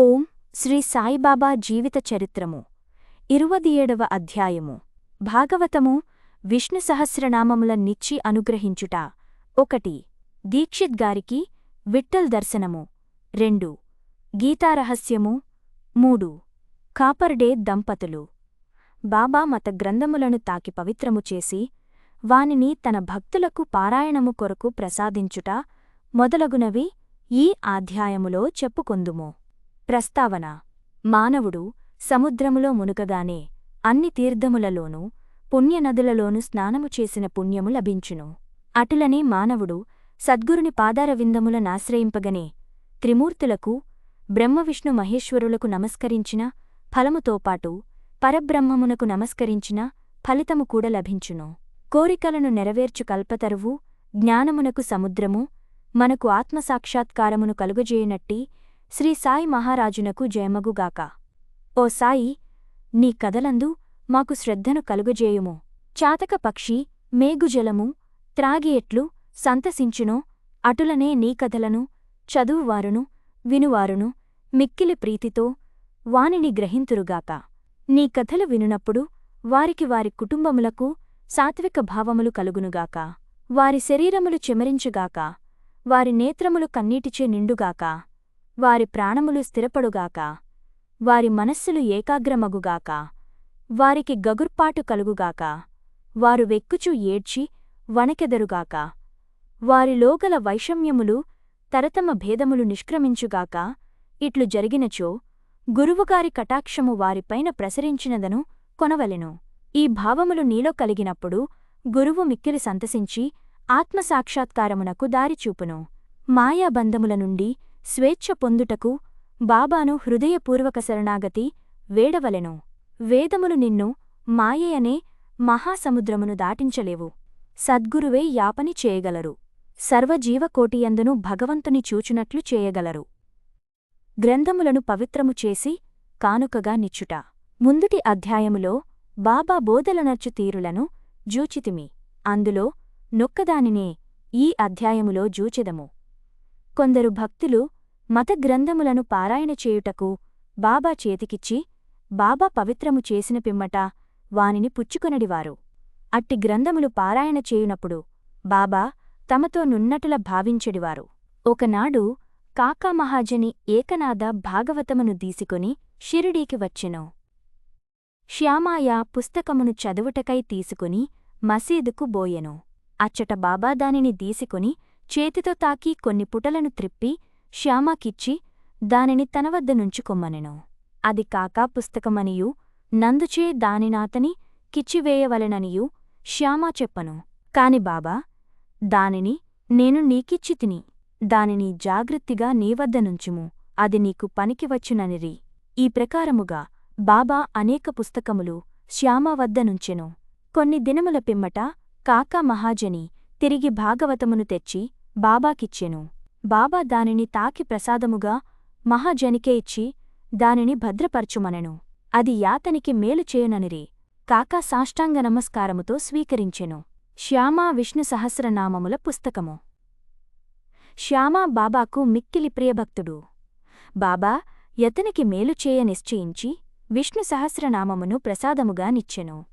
ఓం శ్రీ సాయిబాబా జీవిత చరిత్రము. ఇరువది ఏడవ అధ్యాయము. భాగవతము విష్ణు సహస్రనామముల నిచ్చి అనుగ్రహించుట. ఒకటి. దీక్షిత్ గారికి విఠ్ఠల్ దర్శనము. రెండు. గీతారహస్యము. మూడు. కాపర్డే దంపతులు. బాబా మత గ్రంథములను తాకి పవిత్రము చేసి వానిని తన భక్తులకు పారాయణము కొరకు ప్రసాదించుట మొదలగునవి ఈ ఆధ్యాయములో చెప్పుకొందుము. ప్రస్తావన. మానవుడు సముద్రములో మునుకగానే అన్ని తీర్థములలోనూ పుణ్యనదులలోనూ స్నానము చేసిన పుణ్యము లభించును. అటులనే మానవుడు సద్గురుని పాదారవిందముల నాశ్రయింపగనే త్రిమూర్తులకు బ్రహ్మవిష్ణు మహేశ్వరులకు నమస్కరించిన ఫలముతోపాటు పరబ్రహ్మమునకు నమస్కరించిన ఫలితము కూడా లభించును. కోరికలను నెరవేర్చు కల్పతరువు జ్ఞానమునకు సముద్రము మనకు ఆత్మసాక్షాత్కారమును కలుగజేయనట్టి శ్రీ సాయి మహారాజునకు జయమగుగాక. ఓ సాయి నీ కథలందు మాకు శ్రద్ధను కలుగజేయుము. చాతక పక్షి మేగుజలము త్రాగి ఎట్లు సంతసించునో అటులనే నీ కథలను చదువువారును వినువారును మిక్కిలి ప్రీతితో వానిని గ్రహింతురుగాక. నీ కథలు వినునప్పుడు వారికి వారి కుటుంబములకు సాత్విక భావములు కలుగునుగాక. వారి శరీరములు చెమరించుగాక. వారి నేత్రములు కన్నీటిచే నిండుగాక. వారి ప్రాణములు స్థిరపడుగాక. వారి మనస్సులు ఏకాగ్రమగుగాక. వారికి గగుర్పాటు కలుగుగాక. వారు వెక్కుచూ ఏడ్చి వణకెదరుగాక. వారిలోగల వైషమ్యములు తరతమ భేదములు నిష్క్రమించుగాక. ఇట్లు జరిగినచో గురువుగారి కటాక్షము వారిపైన ప్రసరించినదను కొనవలెను. ఈ భావములు నీలో కలిగినప్పుడు గురువు మిక్కిలి సంతసించి ఆత్మసాక్షాత్కారమునకు దారిచూపును. మాయాబంధముల నుండి స్వేచ్ఛ పొందుటకు బాబాను హృదయపూర్వక శరణాగతి వేడవలెను. వేదములు నిన్ను మాయయనే మహాసముద్రమును దాటించలేవు. సద్గురువే యాపని చేయగలరు. సర్వజీవకోటియందును భగవంతుని చూచునట్లు చేయగలరు. గ్రంథములను పవిత్రము చేసి కానుకగా నిచ్చుట. ముందుటి అధ్యాయములో బాబా బోధలనర్చు తీరులను జూచితిమి. అందులో నొక్కదానినే ఈ అధ్యాయములో జూచెదము. కొందరు భక్తులు మత గ్రంథములను పారాయణ చేయుటకు బాబా చేతికిచ్చి బాబా పవిత్రము చేసిన పిమ్మట వానిని పుచ్చుకొనడివారు. అట్టి గ్రంథములు పారాయణ చేయునప్పుడు బాబా తమతో నున్నటుల భావించెడివారు. ఒకనాడు కాకామహాజని ఏకనాథ భాగవతమును దీసుకొని షిరిడీకి వచ్చెను. శ్యామాయ పుస్తకమును చదువుటకై తీసుకుని మసీదుకు బోయెను. అచ్చట బాబా దానిని దీసుకొని చేతితో తాకి కొన్ని పుటలను త్రిప్పి శ్యామాకిచ్చి దానిని తన వద్ద నుంచుకొమ్మనెను. అది కాకా పుస్తకమనియు నందుచే దానినాతని కిచ్చివేయవలెననియు శ్యామా చెప్పను. కాని బాబా దానిని నేను నీకిచ్చి తిని దానిని జాగ్రత్తిగా నీవద్ద నుంచుము అది నీకు పనికి వచ్చుననిరి. ఈ ప్రకారముగా బాబా అనేక పుస్తకములు శ్యామ వద్ద నుంచెను. కొన్ని దినముల పిమ్మట కాకా మహాజని తిరిగి భాగవతమును తెచ్చి బాబాకిచ్చెను. బాబా దానిని తాకి ప్రసాదముగా మహాజనికే ఇచ్చి దానిని భద్రపరచుమనెను. అది యాతనికి మేలు చేయుననిరి. కాకా సాష్టాంగ నమస్కారముతో స్వీకరించెను. శ్యామా విష్ణు సహస్రనామముల పుస్తకము. శ్యామా బాబాకు మిక్కిలి ప్రియభక్తుడు. బాబా యతనికి మేలు చేయ నిశ్చయించి విష్ణు సహస్రనామమును ప్రసాదముగా నిచ్చెను.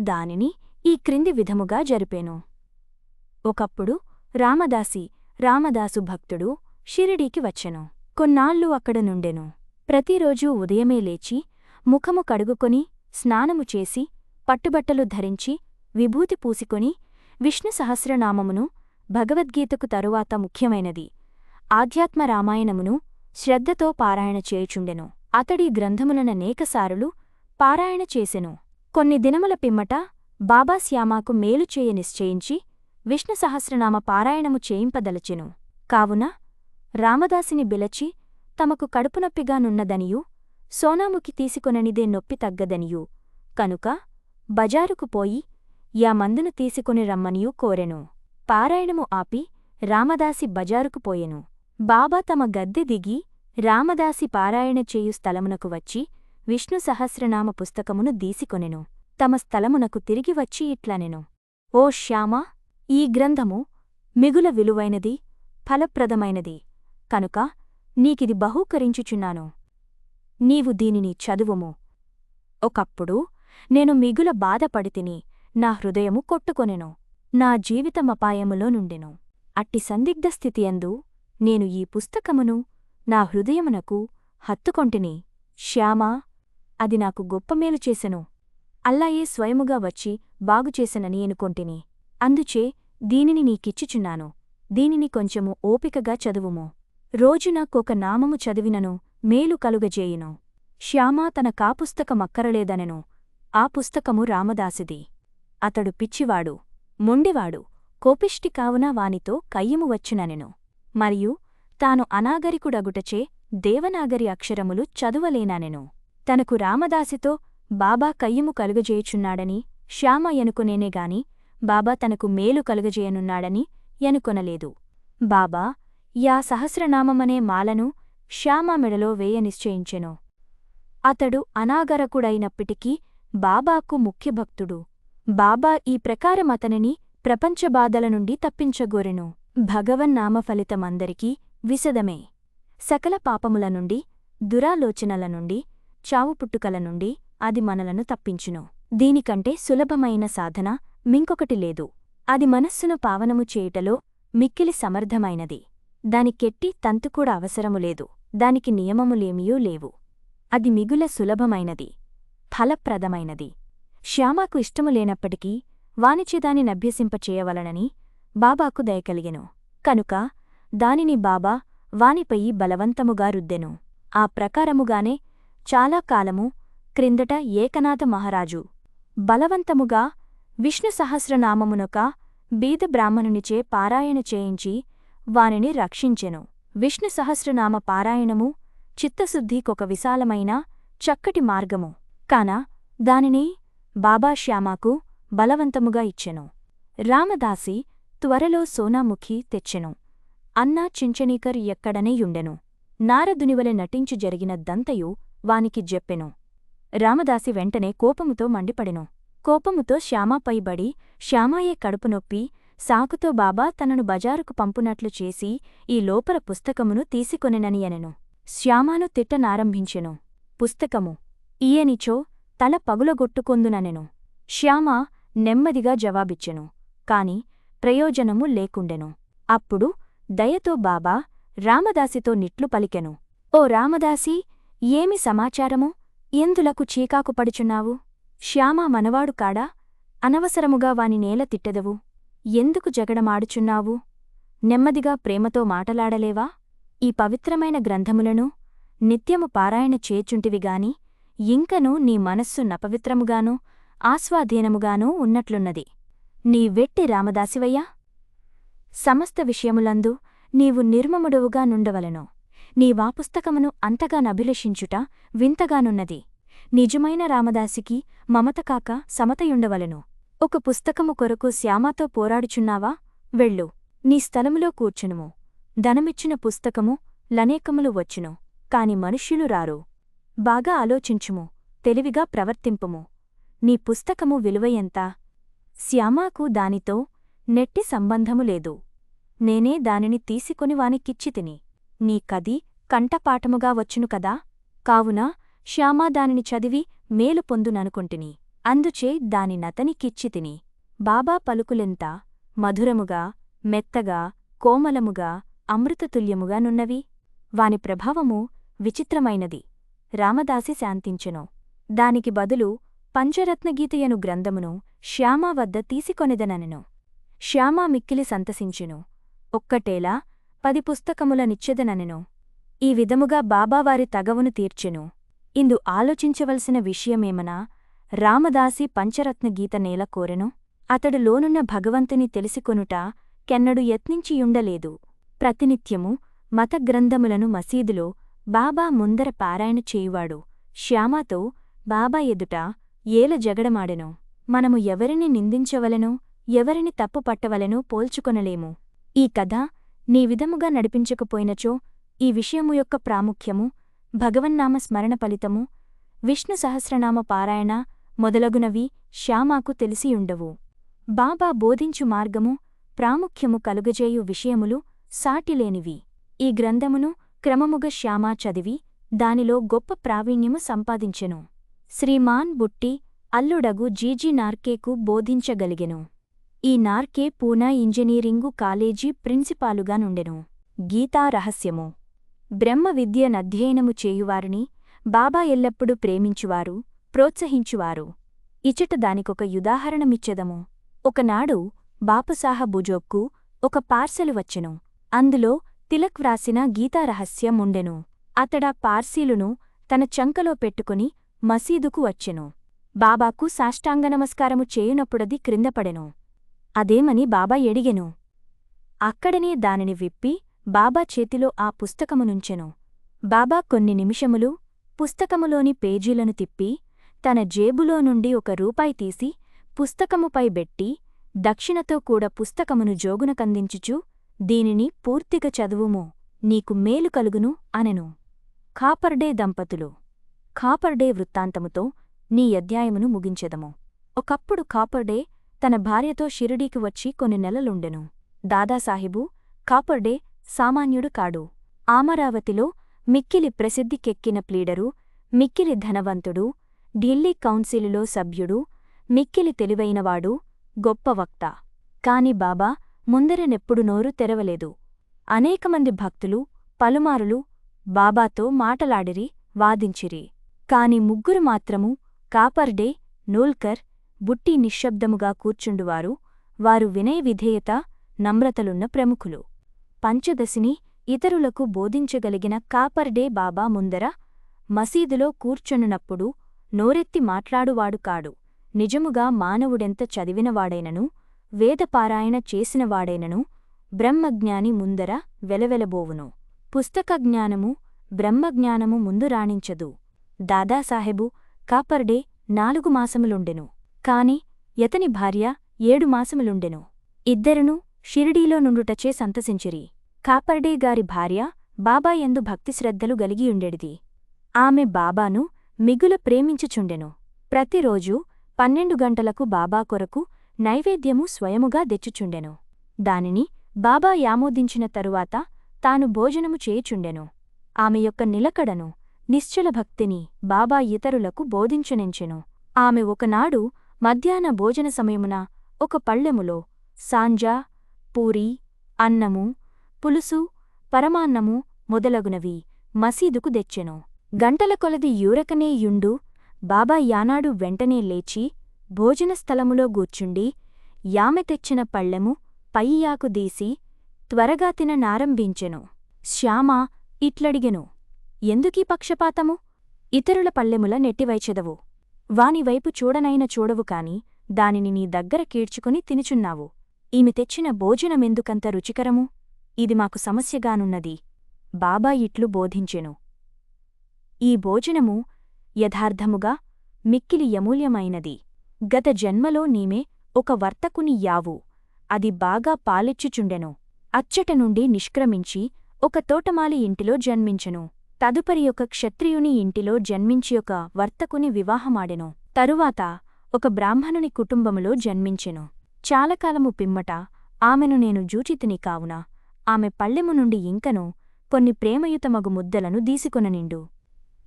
దానిని ఈ క్రింది విధముగా జరిపేను. ఒకప్పుడు రామదాసి రామదాసు భక్తుడు షిరిడీకి వచ్చెను. కొన్నాళ్ళు అక్కడ నుండెను. ప్రతిరోజూ ఉదయమే లేచి ముఖము కడుగుకొని స్నానము చేసి పట్టుబట్టలు ధరించి విభూతి పూసికొని విష్ణు సహస్రనామమును భగవద్గీతకు తరువాత ముఖ్యమైనది ఆధ్యాత్మ రామాయణమును శ్రద్ధతో పారాయణ చేయుచుండెను. అతడి గ్రంథములననేకసారులు పారాయణ చేసెను. కొన్ని దినముల పిమ్మట బాబా శ్యామాకు మేలు చేయ నిశ్చయించి విష్ణు సహస్రనామ పారాయణము చేయింపదలచెను. కావున రామదాసిని బిలచి తమకు కడుపునొప్పిగానున్నదనియూ సోనాముకి తీసుకొననిదే నొప్పి తగ్గదనియూ. కనుక బజారుకు పోయి యా మందును తీసుకొని రమ్మనియూ కోరెను. పారాయణము ఆపి రామదాసి బజారుకు పోయెను. బాబా తమ గద్దె దిగి రామదాసి పారాయణ చేయు స్థలమునకు వచ్చి విష్ణు సహస్రనామ పుస్తకమును దీసికొనెను. తమ స్థలమునకు తిరిగి వచ్చి ఇట్లనెను. ఓ శ్యామా! ఈ గ్రంథము మిగుల విలువైనది ఫలప్రదమైనది. కనుక నీకిది బహూకరించుచున్నాను. నీవు దీనిని చదువుము. ఒకప్పుడు నేను మిగుల బాధపడితిని నా హృదయము కొట్టుకొనెను. నా జీవితమపాయములో నుండెను. అట్టి సందిగ్ధ స్థితియందు నేను ఈ పుస్తకమును నా హృదయమునకు హత్తుకొంటిని. శ్యామా అది నాకు గొప్ప మేలు చేసెను. అల్లాయే స్వయముగా వచ్చి బాగుచేసెనని ఎనుకొంటిని అందుచే దీనిని నీకిచ్చుచున్నాను. దీనిని కొంచెము ఓపికగా చదువుము. రోజున కొక నామము చదివినను మేలు కలుగజేయును. శ్యామా తన కాపుస్తకమక్కరలేదనెను ఆ పుస్తకము రామదాసిది. అతడు పిచ్చివాడు మొండివాడు కోపిష్టి కావున వానితో కయ్యము వచ్చుననెను. మరియు తాను అనాగరికుడగుటచే దేవనాగరి అక్షరములు చదువలేననెను. తనకు రామదాసితో బాబా కయ్యము కలుగజేయుచున్నాడని శ్యామ ఎనుకునేనేగాని బాబా తనకు మేలు కలుగజేయనున్నాడని ఎనుకొనలేదు బాబా యా సహస్రనామమనే మాలను శ్యామ మెడలో వేయ నిశ్చయించెను. అతడు అనాగరకుడైనప్పటికీ బాబాకు ముఖ్యభక్తుడు. బాబా ఈ ప్రకారం అతనిని ప్రపంచబాధల నుండి తప్పించగోరెను. భగవన్నామ ఫలితమందరికీ విశదమే. సకల పాపముల నుండి దురాలోచనల నుండి చావుపుట్టుకల నుండి అది మనలను తప్పించును. దీనికంటే సులభమైన సాధన మింకొకటి లేదు. అది మనస్సును పావనము చేయుటలో మిక్కిలి సమర్థమైనది. దాని కెట్టి తంతుకూడా అవసరము లేదు. దానికి నియమములేమియూ లేవు. అది మిగుల సులభమైనది. ఫలప్రదమైనది. శ్యామాకు ఇష్టము లేనప్పటికీ వానిచేదాని నభ్యసింపచేయవలనని బాబాకు దయకలిగెను కనుక దానిని బాబా వానిపయి బలవంతముగా రుద్దెను ఆ ప్రకారముగానే చాలా కాలము క్రిందట ఏకనాథ మహారాజు బలవంతముగా విష్ణు సహస్రనామమునొక బీద బ్రాహ్మణునిచే పారాయణ చేయించి వానిని రక్షించెను. విష్ణు సహస్రనామ పారాయణము చిత్తశుద్ధికొక విశాలమైన చక్కటి మార్గము. కాన దానిని బాబా శ్యామాకు బలవంతముగా ఇచ్చెను. రామదాసి త్వరలో సోనాముఖి తెచ్చెను. అన్నా చించనీకర్ ఎక్కడనే యుండెను. నారదునివలె నటించు జరిగిన దంతయు వానికి జెప్పెను. రామదాసి వెంటనే కోపముతో మండిపడెను. కోపముతో శ్యామాపైబడి శ్యామాయే కడుపునొప్పి సాకుతో బాబా తనను బజారుకు పంపునట్లు చేసి ఈ లోపల పుస్తకమును తీసుకొనెనని అనెను. శ్యామాను తిట్టనారంభించెను. పుస్తకము. ఈయనిచో తల పగులగొట్టుకొందుననెను. శ్యామ నెమ్మదిగా జవాబిచ్చెను. కాని ప్రయోజనము లేకుండెను. అప్పుడు దయతో బాబా రామదాసితో నిట్లు పలికెను. ఓ రామదాసి ఏమి సమాచారము? ఎందులకు చీకాకు పడుచున్నావు? శ్యామ మనవాడు కాడా? అనవసరముగా వాని నేల తిట్టెదవు. ఎందుకు జగడమాడుచున్నావు? నెమ్మదిగా ప్రేమతో మాటలాడలేవా? ఈ పవిత్రమైన గ్రంథములను నిత్యము పారాయణ చేచుంటివిగాని ఇంకనూ నీ మనస్సు నపవిత్రముగానూ ఆస్వాధీనముగానూ ఉన్నట్లున్నది. నీ వెట్టి రామదాసివయ్యా! సమస్త విషయములందు నీవు నిర్మముడవుగా నుండవలెను. నీ వాపుస్తకమును అంతగా నభిలషించుట వింతగానున్నది. నిజమైన రామదాసికి మమత కాక సమతయుండవలెను. ఒక పుస్తకము కొరకు శ్యామాతో పోరాడుచున్నావా? వెళ్ళు. నీ స్థలములో కూర్చునుము. ధనమిచ్చిన పుస్తకము లనేకములు వచ్చును. కాని మనుష్యులు రారు. బాగా ఆలోచించుము. తెలివిగా ప్రవర్తింపుము. నీ పుస్తకము విలువయంత శ్యామాకు దానితో నెట్టి సంబంధము లేదు. నేనే దానిని తీసుకొని వానికిచ్చితిని నీ కది కంటపాఠముగా వచ్చును కదా? కావున శ్యామా దానిని చదివి మేలు పొందుననుకుంటిని. అందుచే దాని నతని కిచ్చితిని. బాబా పలుకులెంత మధురముగా మెత్తగా కోమలముగా అమృతతుల్యముగా నున్నవి? వాని ప్రభావము విచిత్రమైనది. రామదాసి శాంతించెను. దానికి బదులు పంచరత్నగీతయను గ్రంథమును శ్యామా వద్ద తీసికొనెదననెను శ్యామా మిక్కిలి సంతసించెను. ఒక్కటేలా పది పుస్తకముల నిచ్చెదననెను ఈ విధముగా బాబావారి తగవును తీర్చెను. ఇందు ఆలోచించవలసిన విషయమేమనా? రామదాసి పంచరత్నగీత నేల కోరెను. అతడు లోనున్న భగవంతుని తెలిసికొనుట కెన్నడు యత్నించియుండలేదు. ప్రతినిత్యము మతగ్రంథములను మసీదులో బాబా ముందర పారాయణ చేయువాడు. శ్యామాతో బాబా ఎదుట ఏల జగడమాడెను. మనము ఎవరిని నిందించవలెనో? ఎవరిని తప్పు పట్టవలెనో? పోల్చుకొనలేము. ఈ కథ నీ విధముగా నడిపించకపోయినచో ఈ విషయము యొక్క ప్రాముఖ్యము భగవన్నామ స్మరణ ఫలితము విష్ణు సహస్రనామ పారాయణ మొదలగునవి శ్యామాకు తెలిసియుండవు. బాబా బోధించు మార్గము ప్రాముఖ్యము కలుగజేయు విషయములు సాటిలేనివి. ఈ గ్రంథమును క్రమముగ శ్యామా చదివి దానిలో గొప్ప ప్రావీణ్యము సంపాదించెను. శ్రీమాన్ బుట్టి అల్లుడగు జీజీ నార్కేకు బోధించగలిగెను. ఈ నార్కే పూనా ఇంజనీరింగు కాలేజీ ప్రిన్సిపాలుగా నుండెను. గీతా రహస్యము. బ్రహ్మ విద్యనధ్యయనము చేయువారిని బాబా ఎల్లప్పుడూ ప్రేమించువారు ప్రోత్సహించువారు. ఇచట దానికొక యుదాహరణమిచ్చెదము ఒకనాడు బాపుసాహ బాపుసాహబుజోక్కు ఒక పార్సెలు వచ్చెను. అందులో తిలక్ వ్రాసిన గీతారహస్యం ఉండెను. అతడా పార్సీలును తన చంకలో పెట్టుకుని మసీదుకు వచ్చెను. బాబాకు సాష్టాంగ నమస్కారము చేయునప్పుడది క్రిందపడెను. అదేమని బాబా ఎడిగెను. అక్కడనే దానిని విప్పి బాబా చేతిలో ఆ పుస్తకమునుంచెను బాబా కొన్ని నిమిషములు పుస్తకములోని పేజీలను తిప్పి తన జేబులో నుండి ఒక రూపాయి తీసి పుస్తకముపై బెట్టి దక్షిణతో కూడా పుస్తకమును జోగునకందించుచు దీనిని పూర్తిగా చదువుము నీకు మేలు కలుగును అనెను. ఖాపర్డే దంపతులు ఖాపర్డే వృత్తాంతముతో నీ అధ్యాయమును ముగించెదము. ఒకప్పుడు కాపర్డే తన భార్యతో షిరిడీకి వచ్చి కొన్ని నెలలుండెను. దాదాసాహిబు కాపర్డే సామాన్యుడు కాడు. ఆమరావతిలో మిక్కిలి ప్రసిద్ధికెక్కిన ప్లీడరు మిక్కిలి ధనవంతుడు ఢిల్లీ కౌన్సిలులో సభ్యుడు మిక్కిలి తెలివైనవాడు గొప్ప వక్త. కాని బాబా ముందరనెప్పుడు నోరు తెరవలేదు. అనేకమంది భక్తులు పలుమారులు బాబాతో మాటలాడిరి వాదించిరి. కాని ముగ్గురు మాత్రము కాపర్డే నూల్కర్ బుట్టి నిశ్శబ్దముగా కూర్చుండువారు వారు వినయ విధేయత నమ్రతలున్న ప్రముఖులు. పంచదశిని ఇతరులకు బోధించగలిగిన కాపర్డే బాబా ముందర మసీదులో కూర్చొనున్నప్పుడు నోరెత్తి మాట్లాడువాడు కాడు. నిజముగా మానవుడెంత చదివినవాడైనను వేదపారాయణ చేసినవాడైనను బ్రహ్మజ్ఞాని ముందర వెలవెలబోవును. పుస్తకజ్ఞానము బ్రహ్మజ్ఞానము ముందు రాణించదు. దాదాసాహెబు కాపర్డే నాలుగు మాసములుండెను. కాని యతని భార్య ఏడు మాసములుండెను. ఇద్దరును షిరిడీలో నుండుటచే సంతసించిరి కాపర్డే గారి భార్య బాబా ఎందు భక్తిశ్రద్ధలు గలిగియుండెడిది ఆమె బాబాను మిగుల ప్రేమించుచుండెను. ప్రతిరోజూ పన్నెండు గంటలకు బాబా కొరకు నైవేద్యము స్వయముగా దెచ్చుచుండెను. దానిని బాబా యామోదించిన తరువాత తాను భోజనము చేయుచుండెను. ఆమె యొక్క నిలకడను నిశ్చల భక్తిని బాబా ఇతరులకు బోధించనించెను. ఆమె ఒకనాడు మధ్యాహ్న భోజన సమయమున ఒక పళ్ళెములో సాంజా పూరీ అన్నము పులుసు పరమాన్నము మొదలగునవి మసీదుకు దెచ్చెను. గంటల కొలది యూరకనే యుండు బాబా యానాడు వెంటనే లేచి భోజన స్థలములో గూర్చుండి యామె తెచ్చిన పళ్ళెము పయ్యాకు దీసి త్వరగా తిననారంభించెను. శ్యామ ఇట్లడిగెను ఎందుకీ పక్షపాతము? ఇతరుల పల్లెముల నెట్టివైచెదవు. వానివైపు చూడనైన చూడవు కాని దానిని నీ దగ్గర కీడ్చుకుని తినుచున్నావు. ఈమె తెచ్చిన భోజనమెందుకంత రుచికరము? ఇది మాకు సమస్యగానున్నది. బాబా ఇట్లు బోధించెను. ఈ భోజనము యథార్థముగా మిక్కిలి యమూల్యమైనది. గత జన్మలో నీమే ఒక వర్తకుని యావు. అది బాగా పాలిచ్చుచుండెను. అచ్చట నుండి నిష్క్రమించి ఒక తోటమాలి ఇంటిలో జన్మించెను. తదుపరి ఒక క్షత్రియుని ఇంటిలో జన్మించి ఒక వర్తకుని వివాహమాడెను. తరువాత ఒక బ్రాహ్మణుని కుటుంబములో జన్మించెను. చాలకాలము పిమ్మట ఆమెను నేను జూచితిని కావున ఆమె పళ్ళెము నుండి ఇంకను కొన్ని ప్రేమయుతమగు ముద్దలను దీసుకొననిండు.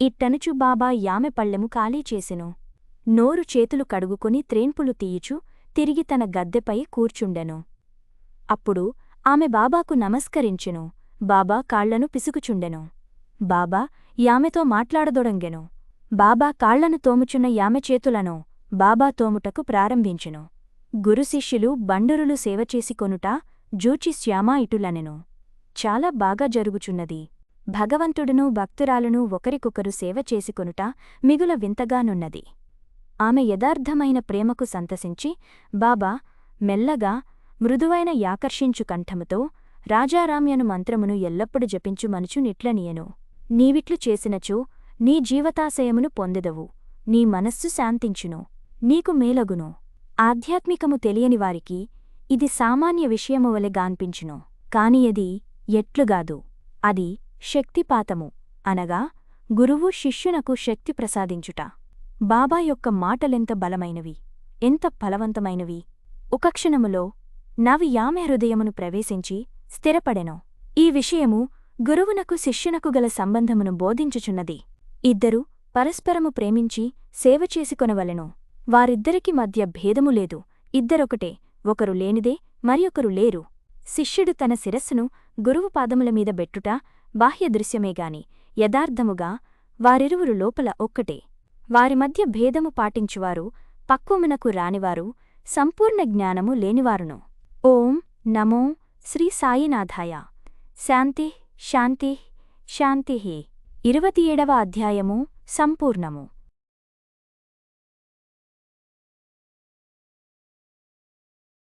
ఇట్టనుచు బాబా యామె పళ్ళెము ఖాళీ చేసెను. నోరు చేతులు కడుగుకొని త్రేన్పులు తీయుచు తిరిగి తన గద్దెపై కూర్చుండెను. అప్పుడు ఆమె బాబాకు నమస్కరించెను. బాబా కాళ్ళను పిసుకుచుండెను. బాబా యామెతో మాట్లాడదొడంగెను. బాబా కాళ్ళను తోముచున్న యామె చేతులను బాబా తోముటకు ప్రారంభించెను. గురుశిష్యులు బండరులు సేవచేసి కొనుట జూచి శ్యామా ఇటులనెను. చాలా బాగా జరుగుచున్నది. భగవంతుడును భక్తురాలును ఒకరికొకరు సేవ చేసుకొనుట మిగుల వింతగానున్నది. ఆమె యథార్థమైన ప్రేమకు సంతసించి బాబా మెల్లగా మృదువైన యాకర్షించు కంఠముతో రాజారామ్యను మంత్రమును ఎల్లప్పుడు జపించు మనుచు నిట్లనియను. నీవిట్లు చేసినచో నీ జీవతాశయమును పొందెదవు. నీ మనస్సు శాంతించును. నీకు మేలగును. ఆధ్యాత్మికము తెలియనివారికి ఇది సామాన్య విషయము వలె గాన్పించును. కాని అది ఎట్లుగాదు అది శక్తిపాతము. అనగా గురువు శిష్యునకు శక్తి ప్రసాదించుట. బాబా యొక్క మాటలెంత బలమైనవి ఎంత ఫలవంతమైనవి. ఒక క్షణములో నవి యామె హృదయమును ప్రవేశించి స్థిరపడెను. ఈ విషయము గురువునకు శిష్యునకు గల సంబంధమును బోధించుచున్నది. ఇద్దరు పరస్పరము ప్రేమించి సేవ చేసుకొనవలెను. వారిద్దరికి మధ్య భేదము లేదు. ఇద్దరొకటే ఒకరు లేనిదే మరియొకరు లేరు. శిష్యుడు తన శిరస్సును గురువు పాదముల మీద బెట్టుట బాహ్య దృశ్యమేగాని యథార్థముగా వారిరువురు లోపల ఒక్కటే. వారి మధ్య భేదము పాటించువారు పక్వమునకు రానివారు సంపూర్ణ జ్ఞానము లేనివారును. ఓం నమో శ్రీ సాయినాథాయ. శాంతి శాంతి శాంతి. ఇరవతి ఏడవ అధ్యాయము సంపూర్ణము.